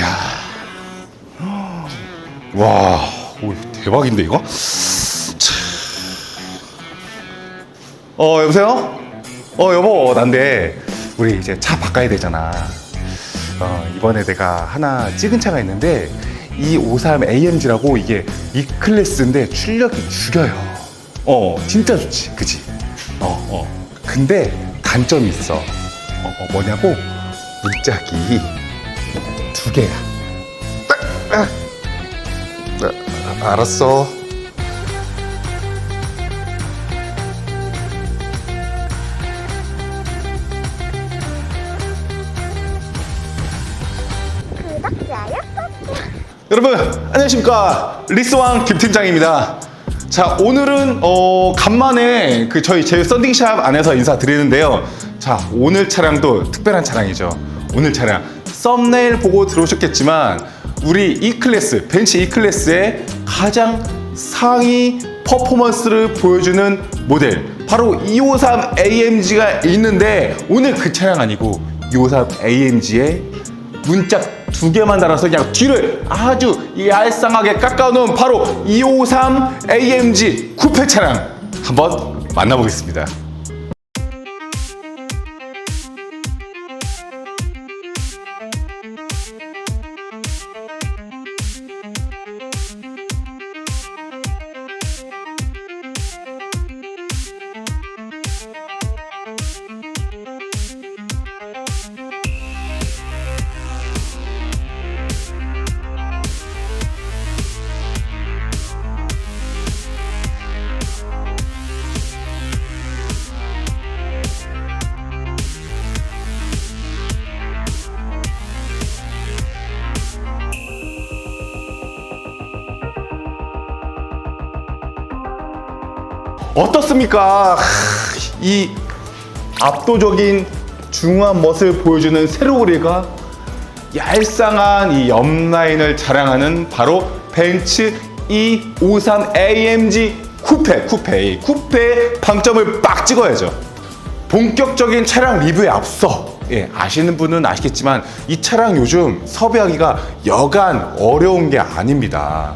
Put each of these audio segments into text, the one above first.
이야. 와, 오, 대박인데 이거? 차. 어, 여보세요? 어, 여보, 난데 우리 이제 차 바꿔야 되잖아. 어, 이번에 내가 하나 찍은 차가 있는데 이 53 AMG라고 이게 E 클래스인데 출력이 죽여요. 어, 진짜 좋지, 그지? 어, 어. 근데 단점이 있어. 어, 어, 뭐냐고? 문짝이 두 개야. 아, 아, 알았어. 여러분 안녕하십니까 리스왕 김팀장입니다. 자 오늘은 어 간만에 그 저희 제휴 썬딩샵 안에서 인사드리는데요. 자 오늘 차량도 특별한 차량이죠. 오늘 차량 썸네일 보고 들어오셨겠지만 우리 E 클래스 벤츠 E 클래스의 가장 상위 퍼포먼스를 보여주는 모델 바로 253 AMG가 있는데 오늘 그 차량 아니고 253 AMG의 문짝 두 개만 달아서 그냥 뒤를 아주 얄쌍하게 깎아놓은 바로 253 AMG 쿠페 차량 한번 만나보겠습니다. 어떻습니까? 하, 이 압도적인 중후한 멋을 보여주는 세로그릴과 얄쌍한 이 옆라인을 자랑하는 바로 벤츠 E53 AMG 쿠페 쿠페 이 쿠페의 방점을 빡 찍어야죠. 본격적인 차량 리뷰에 앞서 예, 아시는 분은 아시겠지만 이 차량 요즘 섭외하기가 여간 어려운 게 아닙니다.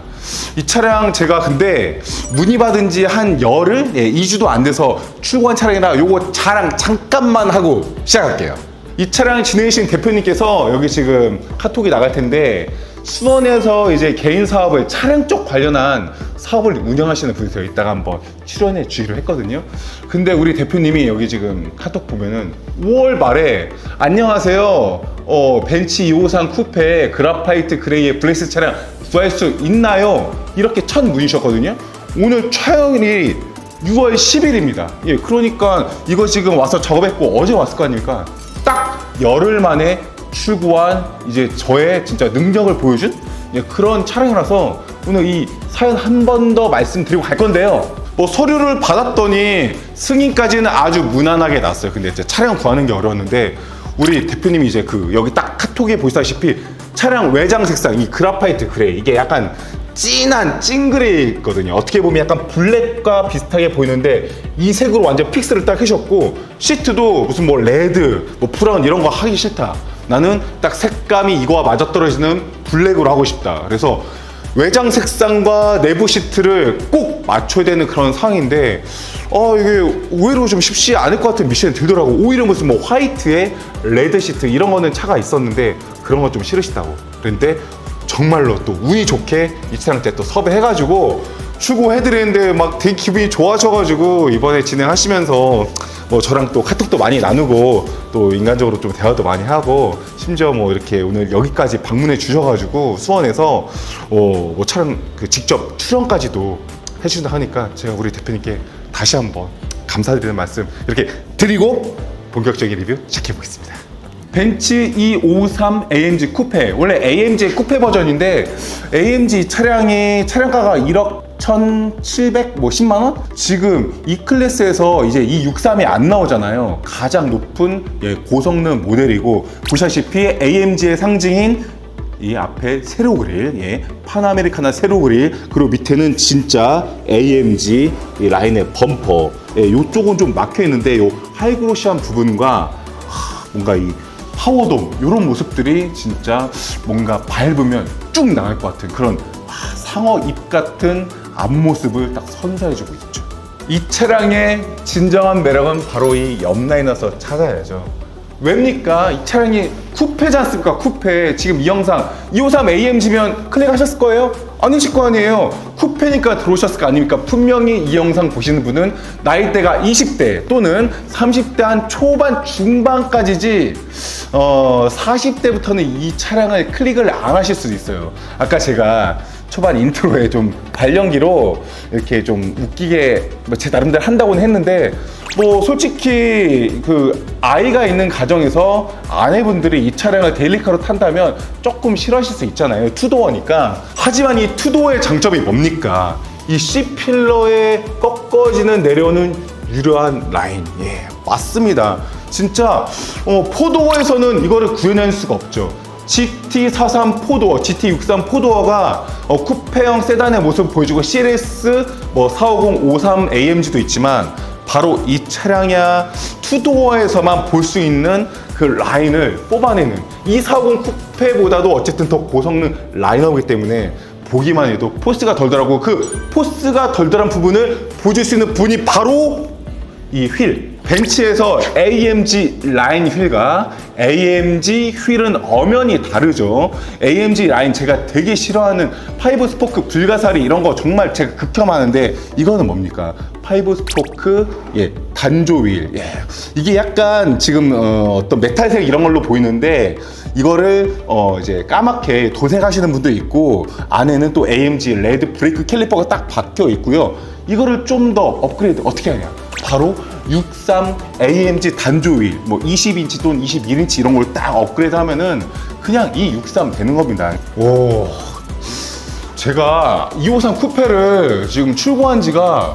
이 차량 제가 근데 문의 받은 지 한 열흘, 예, 2주도 안 돼서 출고한 차량이라 요거 자랑 잠깐만 하고 시작할게요. 이 차량 진행해주신 대표님께서 여기 지금 카톡이 나갈 텐데 수원에서 이제 개인 사업을 차량 쪽 관련한 사업을 운영하시는 분이세요. 이따가 한번 출연해 주기로 했거든요. 근데 우리 대표님이 여기 지금 카톡 보면은 5월 말에 안녕하세요. 어, 벤츠 253 쿠페 그라파이트 그레이의 블랙스 차량 구할 수 있나요? 이렇게 첫 문의셨거든요. 오늘 촬영일이 6월 10일입니다. 예, 그러니까 이거 지금 와서 작업했고 어제 왔을 거 아닙니까? 딱 열흘 만에 출고한 이제 저의 진짜 능력을 보여준 예, 그런 차량이라서 오늘 이 사연 한 번 더 말씀드리고 갈 건데요. 뭐 서류를 받았더니 승인까지는 아주 무난하게 났어요. 근데 이제 차량 구하는 게 어려웠는데 우리 대표님이 이제 그 여기 딱 카톡에 보시다시피 차량 외장 색상 이 그라파이트 그레이 이게 약간 진한 찡그레이거든요. 어떻게 보면 약간 블랙과 비슷하게 보이는데 이 색으로 완전 픽스를 딱 하셨고 시트도 무슨 뭐 레드, 뭐 브라운 이런 거 하기 싫다. 나는 딱 색감이 이거와 맞아떨어지는 블랙으로 하고 싶다. 그래서 외장 색상과 내부 시트를 꼭 맞춰야 되는 그런 상황인데 어 이게 의외로 좀 쉽지 않을 것 같은 미션이 들더라고 오히려 무슨 뭐 화이트에 레드 시트 이런 거는 차가 있었는데 그런 건 좀 싫으시다고 그런데 정말로 또 운이 좋게 이 차량 때 또 섭외해가지고 출고해드리는데 막 되게 기분이 좋아져가지고 이번에 진행하시면서 뭐 저랑 또 카톡도 많이 나누고 또 인간적으로 좀 대화도 많이 하고 심지어 뭐 이렇게 오늘 여기까지 방문해 주셔가지고 수원에서 어, 뭐 촬영 그 직접 출연까지도 해주신다 하니까 제가 우리 대표님께 다시 한번 감사드리는 말씀 이렇게 드리고 본격적인 리뷰 시작해 보겠습니다. 벤츠 E53 AMG 쿠페 원래 AMG 쿠페 버전인데 AMG 차량이 차량가가 1억 1,700뭐 10만 원? 지금 이 클래스에서 이제 이 63이 안 나오잖아요. 가장 높은 예, 고성능 모델이고 보시다시피 AMG의 상징인 이 앞에 세로 그릴, 예, 파나메리카나 세로 그릴, 그리고 밑에는 진짜 AMG 이 라인의 범퍼. 예, 요쪽은 좀 막혀 있는데 요 하이그로시한 부분과 하, 뭔가 이 파워돔 이런 모습들이 진짜 뭔가 밟으면 쭉 나갈 것 같은 그런 와, 상어 입 같은 앞모습을 딱 선사해주고 있죠. 이 차량의 진정한 매력은 바로 이 옆라인에서 찾아야죠. 왜입니까? 이 차량이 쿠페지 않습니까? 쿠페. 지금 이 영상 253 AMG면 클릭하셨을 거예요? 아니실 거 아니에요. 쿠페니까 들어오셨을 거 아닙니까? 분명히 이 영상 보시는 분은 나이대가 20대 또는 30대 한 초반 중반까지지 어, 40대부터는 이 차량을 클릭을 안 하실 수도 있어요. 아까 제가 초반 인트로에 좀 발연기로 이렇게 좀 웃기게 뭐제 나름대로 한다고는 했는데 뭐 솔직히 그 아이가 있는 가정에서 아내분들이 이 차량을 데일리카로 탄다면 조금 싫어하실 수 있잖아요 투도어니까. 하지만 이 투도어의 장점이 뭡니까? 이 C필러에 꺾어지는 내려오는 유려한 라인. 예 맞습니다. 진짜 어, 포도어에서는 이거를 구현할 수가 없죠 GT43 포도어, GT63 포도어가 어, 쿠페형 세단의 모습을 보여주고 CLS 뭐 450, 53 AMG도 있지만 바로 이 차량이야 투도어에서만 볼 수 있는 그 라인을 뽑아내는 이450 쿠페보다도 어쨌든 더 고성능 라인업이기 때문에 보기만 해도 포스가 덜덜하고 그 포스가 덜덜한 부분을 보여줄 수 있는 분이 바로 이 휠. 벤츠에서 AMG 라인 휠과 AMG 휠은 엄연히 다르죠. AMG 라인 제가 되게 싫어하는 파이브 스포크 불가사리 이런 거 정말 제가 극혐하는데 이거는 뭡니까? 파이브 스포크 예 단조 휠. 예. 이게 약간 지금 어, 어떤 메탈색 이런 걸로 보이는데 이거를 어 이제 까맣게 도색하시는 분도 있고 안에는 또 AMG 레드 브레이크 캘리퍼가 딱 박혀 있고요. 이거를 좀 더 업그레이드 어떻게 하냐? 바로 63 AMG 단조 휠, 뭐 20인치 또는 21인치 이런 걸 딱 업그레이드 하면은 그냥 이 63 되는 겁니다. 오. 제가 253 쿠페를 지금 출고한 지가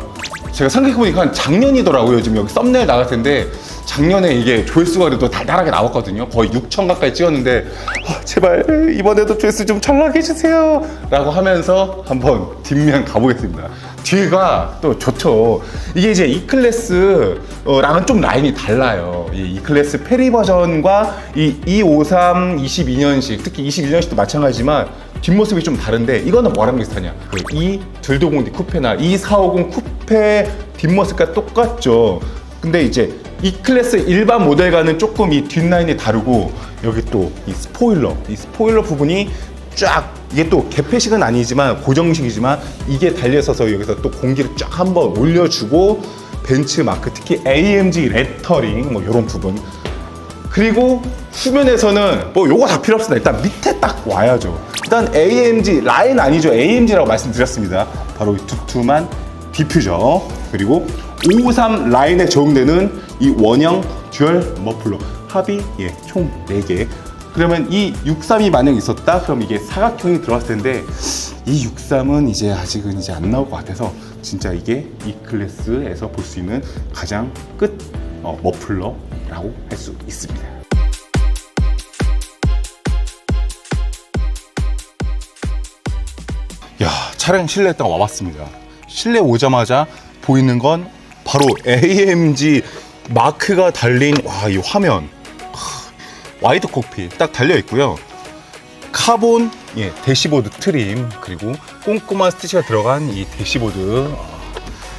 제가 생각해보니까 한 작년이더라고요. 지금 여기 썸네일 나갈 텐데 작년에 이게 조회수가 그래도 달달하게 나왔거든요. 거의 6천 가까이 찍었는데 아, 제발 이번에도 조회수 좀잘 나게 해주세요. 라고 하면서 한번 뒷면 가보겠습니다. 뒤가 또 좋죠. 이게 이제 E 클래스랑은 좀 라인이 달라요. 이 E 클래스 페리 버전과 이 253 22년식, 특히 21년식도 마찬가지지만 뒷모습이 좀 다른데 이거는 뭐랑 비슷하냐? 그 E 들도공디 쿠페나 E 450 쿠페 뒷모습과 똑같죠. 근데 이제 E 클래스 일반 모델과는 조금 이 뒷라인이 다르고 여기 또 이 스포일러, 이 스포일러 부분이 쫙 이게 또 개폐식은 아니지만 고정식이지만 이게 달려있어서 여기서 또 공기를 쫙 한번 올려주고 벤츠 마크 특히 AMG 레터링 뭐 이런 부분 그리고 후면에서는 뭐 요거 다 필요 없습니다. 일단 밑에 딱 와야죠. 일단 AMG 라인 아니죠. AMG라고 말씀드렸습니다. 바로 이 두툼한 디퓨저 그리고 553 라인에 적용되는 이 원형 듀얼 머플러 합이 예, 총 4개. 그러면 이 63이 만약 있었다? 그럼 이게 사각형이 들어갔을 텐데 이 63은 이제 아직은 이제 안 나올 것 같아서 진짜 이게 이 클래스에서 볼 수 있는 가장 끝 어, 머플러 라고 할 수 있습니다. 야 차량 실내에 딱 와봤습니다. 실내 오자마자 보이는 건 바로 AMG 마크가 달린 와 이 화면 와이드 콕핏 딱 달려 있고요. 카본 예, 대시보드 트림 그리고 꼼꼼한 스티치가 들어간 이 대시보드 아,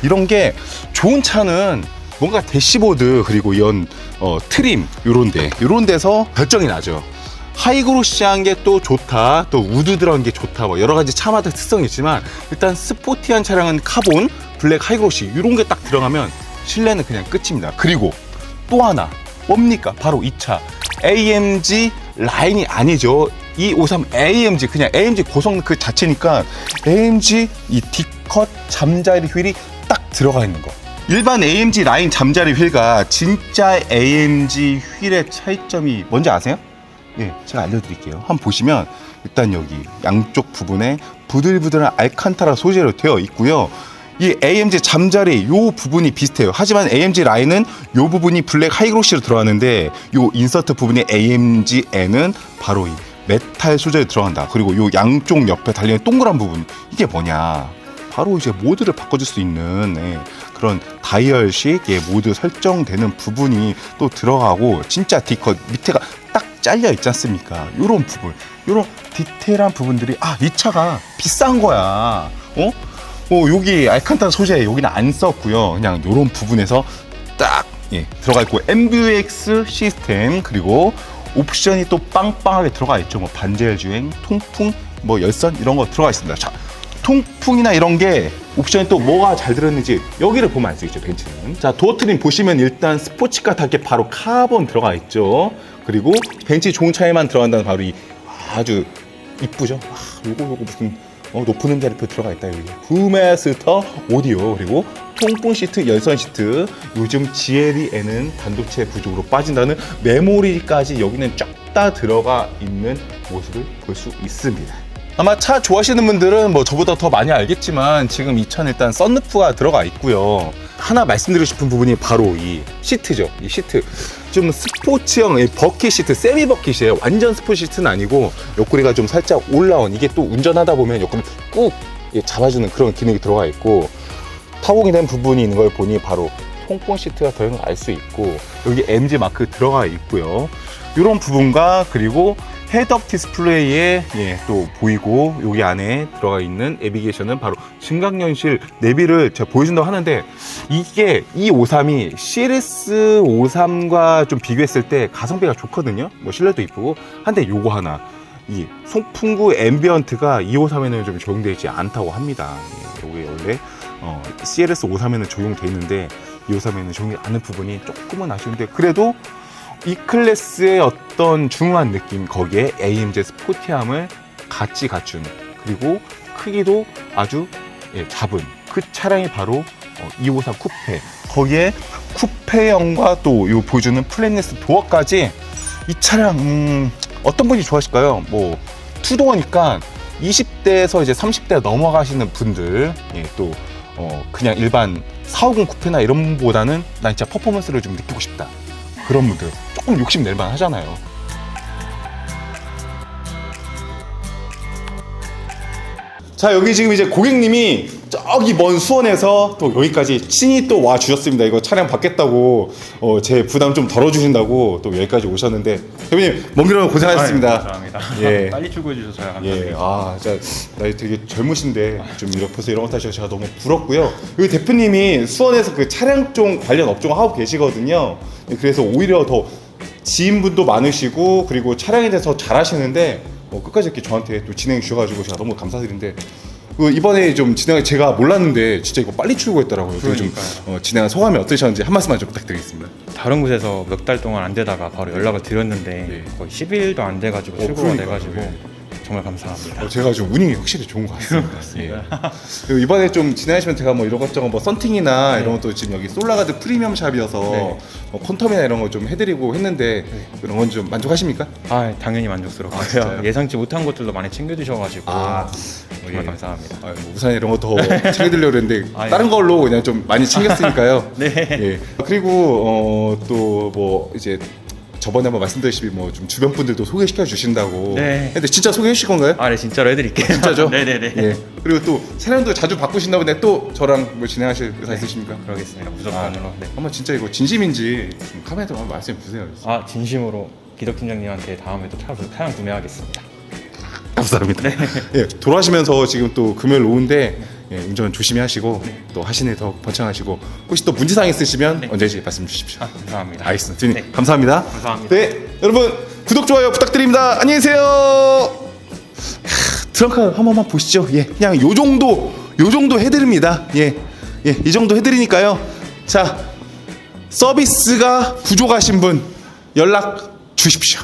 이런 게 좋은 차는 뭔가 대시보드 그리고 이런 어, 트림 요런데 요런 데서 결정이 나죠. 하이그로시한 게 또 좋다, 또 우드 들어간 게 좋다, 뭐 여러 가지 차마다 특성이 있지만 일단 스포티한 차량은 카본, 블랙 하이그로시 이런 게 딱 들어가면 실내는 그냥 끝입니다. 그리고 또 하나 뭡니까? 바로 이 차 AMG 라인이 아니죠. 253 AMG 그냥 AMG 고성능 그 자체니까 AMG 이 D컷 잠자리 휠이 딱 들어가 있는 거. 일반 AMG 라인 잠자리 휠과 진짜 AMG 휠의 차이점이 뭔지 아세요? 예, 제가 알려드릴게요. 한번 보시면 일단 여기 양쪽 부분에 부들부들한 알칸타라 소재로 되어 있고요. 이 AMG 잠자리 요 부분이 비슷해요. 하지만 AMG 라인은 요 부분이 블랙 하이그로시로 들어가는데 요 인서트 부분의 AMG에는 바로 이 메탈 소재로 들어간다. 그리고 요 양쪽 옆에 달리는 동그란 부분 이게 뭐냐? 바로 이제 모드를 바꿔줄 수 있는 예, 그런 다이얼식 예, 모드 설정되는 부분이 또 들어가고 진짜 D컷 밑에가 딱 잘려 있지 않습니까? 요런 부분, 요런 디테일한 부분들이 아 이 차가 비싼 거야. 어? 어 여기 알칸타라 소재 여기는 안 썼고요. 그냥 요런 부분에서 딱 예, 들어가 있고 MBUX 시스템 그리고 옵션이 또 빵빵하게 들어가 있죠. 뭐 반제열 주행, 통풍, 뭐 열선 이런 거 들어가 있습니다. 자, 통풍이나 이런 게 옵션이 또 뭐가 잘 들었는지 여기를 보면 알 수 있죠 벤츠는. 자 도어 트림 보시면 일단 스포츠카답게 바로 카본 들어가 있죠. 그리고 벤츠 좋은 차에만 들어간다는 바로 이 아주 이쁘죠? 아, 요거 요거 무슨 어, 높은 음자리표 들어가 있다 여기. 부메스터 오디오 그리고 통풍 시트 열선 시트. 요즘 GLE에는 반도체 부족으로 빠진다는 메모리까지 여기는 쫙 다 들어가 있는 모습을 볼 수 있습니다 아마 차 좋아하시는 분들은 뭐 저보다 더 많이 알겠지만 지금 이 차는 일단 썬루프가 들어가 있고요. 하나 말씀드리고 싶은 부분이 바로 이 시트죠. 이 시트. 좀 스포츠형 이 버킷 시트, 세미 버킷이에요. 완전 스포츠 시트는 아니고 옆구리가 좀 살짝 올라온 이게 또 운전하다 보면 옆구리 꾹 예, 잡아주는 그런 기능이 들어가 있고 타공이 된 부분이 있는 걸 보니 바로 통풍 시트가 들어있는 걸 알 수 있고 여기 MG 마크 들어가 있고요. 이런 부분과 그리고 헤드업 디스플레이에 예, 또 보이고 여기 안에 들어가 있는 내비게이션은 바로 증강현실 내비를 제가 보여준다고 하는데 이게 이 53이 CLS 53과 좀 비교했을 때 가성비가 좋거든요. 뭐 실내도 이쁘고 한데 요거 하나 이 송풍구 앰비언트가 253에는 좀 적용되지 않다고 합니다. 예, 요게 원래 어, CLS 53에는 적용돼 있는데 253에는 적용이 않는 부분이 조금은 아쉬운데 그래도 이 클래스의 어떤 중후한 느낌 거기에 AMG 스포티함을 같이 갖춘 그리고 크기도 아주 예, 작은 그 차량이 바로 어, 253 쿠페 거기에 쿠페형과 또 요 보여주는 플랫네스 도어까지 이 차량 음, 어떤 분이 좋아하실까요? 뭐 투도어니까 20대에서 이제 30대 넘어가시는 분들 예, 또 어, 그냥 일반 450 쿠페나 이런 보다는 난 진짜 퍼포먼스를 좀 느끼고 싶다 그런 분들 조금 욕심 낼만 하잖아요. 자 여기 지금 이제 고객님이 저기 먼 수원에서 또 여기까지 친히 또 와 주셨습니다. 이거 차량 받겠다고 어, 제 부담 좀 덜어주신다고 또 여기까지 오셨는데 대표님 먼 길로 고생하셨습니다. 아유, 감사합니다. 예. 빨리 출고해 주셔서 저희가 예. 아, 진짜 나이 되게 젊으신데 좀 벌써 이런 거 타시고 제가 너무 부럽고요. 여기 대표님이 수원에서 그 차량 쪽 관련 업종 하고 계시거든요. 그래서 오히려 더 지인분도 많으시고 그리고 차량에 대해서 잘 하시는데 어, 끝까지 이렇게 저한테 또 진행해 주셔가지고 제가 너무 감사드린데 그 이번에 좀 진행 제가 몰랐는데 진짜 이거 빨리 출고했더라고요. 그래서 좀 그러니까요. 어, 진행한 소감이 어떠셨는지 한 말씀만 좀 부탁드리겠습니다. 다른 곳에서 몇 달 동안 안 되다가 바로 연락을 드렸는데 네. 거의 10일도 안 돼가지고 어, 출고가 그러니까요. 돼가지고 네. 정말 감사합니다. 어, 제가 좀 운이 확실히 좋은 것 같습니다. 예. 그리고 이번에 좀 지나시면 제가 뭐 이런 것저것 뭐 썬팅이나 이런 것도 지금 여기 솔라가드 프리미엄 샵이어서 네. 뭐 콘텀이나 이런 거 좀 해드리고 했는데 그런 건 좀 만족하십니까? 아 당연히 만족스럽고요. 아, 진짜요? 예상치 못한 것들도 많이 챙겨주셔가지고 아, 정말 예. 감사합니다. 아, 뭐 우산 이런 거 더 챙겨드리려고 그랬는데 아, 예. 다른 걸로 그냥 좀 많이 챙겼으니까요. 네. 예. 그리고 어, 또 뭐 이제 저번에 한번 말씀드렸듯이 뭐 좀 주변 분들도 소개시켜 주신다고. 네. 근데 진짜 소개해 주실 건가요? 아, 네 진짜로 해드릴게요. 진짜죠? 네네네. 예. 그리고 또 차량도 자주 바꾸신다 보네 또 저랑 뭐 진행하실 의사 있으십니까? 그러겠습니다. 아, 무조건으로. 네. 한번 진짜 이거 진심인지 좀 카메라에 한번 말씀해 주세요. 아 진심으로 기덕 팀장님한테 다음에도 차 차량 구매하겠습니다. 감사합니다. 예, 돌아가시면서 지금 또 금요일 오후인데 예, 운전 조심히 하시고 또 하시는 더 번창하시고 혹시 또 문제사항 있으시면 언제든지 말씀 주십시오. 아 감사합니다. 알겠습니다. 주님 네. 감사합니다. 감사합니다. 네, 여러분 구독 좋아요 부탁드립니다. 안녕히 계세요. 크, 트렁크 한 번만 보시죠. 예, 그냥 요 정도 요 정도 해드립니다. 예, 예, 이 정도 해드리니까요. 자, 서비스가 부족하신 분 연락 주십시오.